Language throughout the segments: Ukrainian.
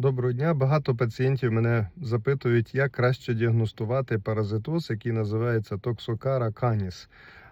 Доброго дня. Багато пацієнтів мене запитують, як краще діагностувати паразитоз, який називається токсокара каніс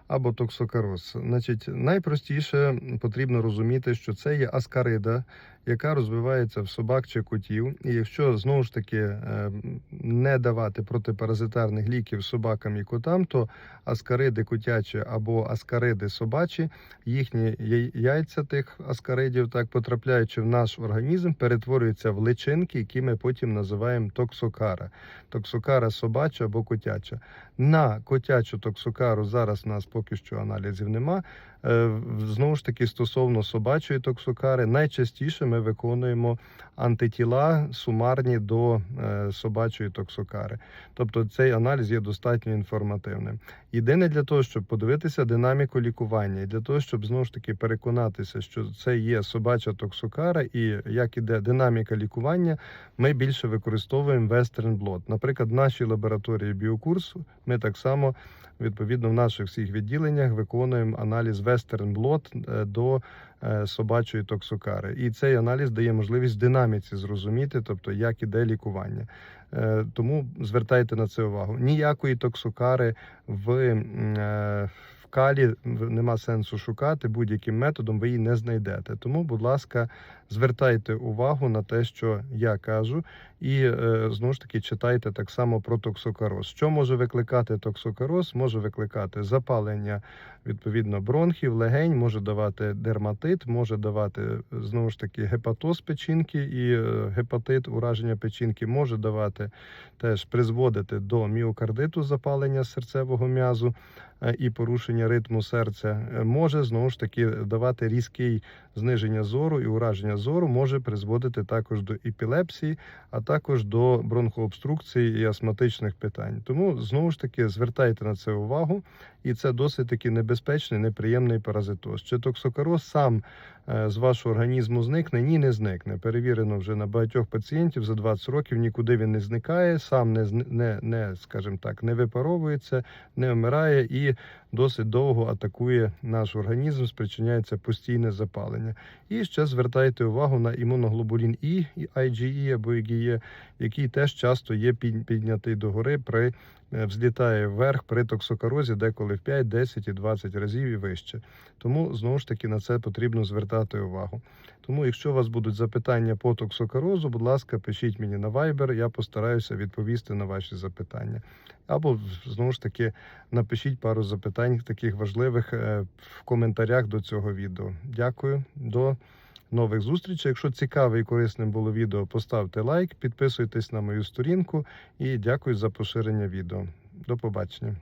або токсокароз. Значить, найпростіше потрібно розуміти, що це є аскарида, яка розвивається в собак чи котів. І якщо знову ж таки е, не давати протипаразитарних ліків собакам і котам, то аскариди котячі або аскариди собачі, їхні яйця тих аскаридів, так потрапляючи в наш організм, перетворюються в личинки, які ми потім називаємо токсокара. Токсокара собача або котяча. На котячу токсокару зараз нас поки що аналізів нема. Е, Знову ж таки, стосовно собачої токсокари, найчастіше ми виконуємо антитіла сумарні до е, собачої токсокари. Тобто цей аналіз є достатньо інформативним. Єдине для того, щоб подивитися динаміку лікування, і для того, щоб знову ж таки переконатися, що це є собача токсокара, і як іде динаміка лікування, ми більше використовуємо Western Blot. Наприклад, в нашій лабораторії біокурсу ми так само відповідно в наших всіх відділеннях виконуємо аналіз Е, до е, собачої токсокари. І цей аналіз дає можливість динаміці зрозуміти, тобто як іде лікування. Е, Тому звертайте на це увагу. Ніякої токсокари в, е, калі нема сенсу шукати будь-яким методом, ви її не знайдете. Тому, будь ласка, звертайте увагу на те, що я кажу, і е, знову ж таки читайте так само про токсокароз. Що може викликати токсокароз? Може викликати запалення відповідно бронхів, легень, може давати дерматит, може давати знову ж таки гепатоз печінки і е, гепатит, ураження печінки, може давати теж призводити до міокардиту, запалення серцевого м'язу е, і порушення ритму серця. Е, Може знову ж таки давати різкий зниження зору і ураження зору, може призводити також до епілепсії, а також до бронхообструкції і астматичних питань. Тому знову ж таки звертайте на це увагу, і це досить таки небезпечний, неприємний паразитоз. Чи токсокароз сам е, з вашого організму зникне? Ні, не зникне. Перевірено вже на багатьох пацієнтів за 20 років. Нікуди він не зникає, сам не не, не скажімо так, не випаровується, не вмирає і досить довго атакує наш організм, спричиняється постійне запалення. І ще звертайте увагу на імуноглобулін І, IgE або IgE, який теж часто є піднятий догори при взлітає вверх при токсокарозі, деколи в 5, 10 і 20 разів і вище. Тому знову ж таки на це потрібно звертати увагу. Тому, якщо у вас будуть запитання по токсокарозу, будь ласка, пишіть мені на Viber, я постараюся відповісти на ваші запитання. Або знову ж таки напишіть пару запитань таких важливих е, в коментарях до цього відео. Дякую, до нових зустрічей. Якщо цікаве і корисним було відео, поставте лайк, підписуйтесь на мою сторінку і дякую за поширення відео. До побачення.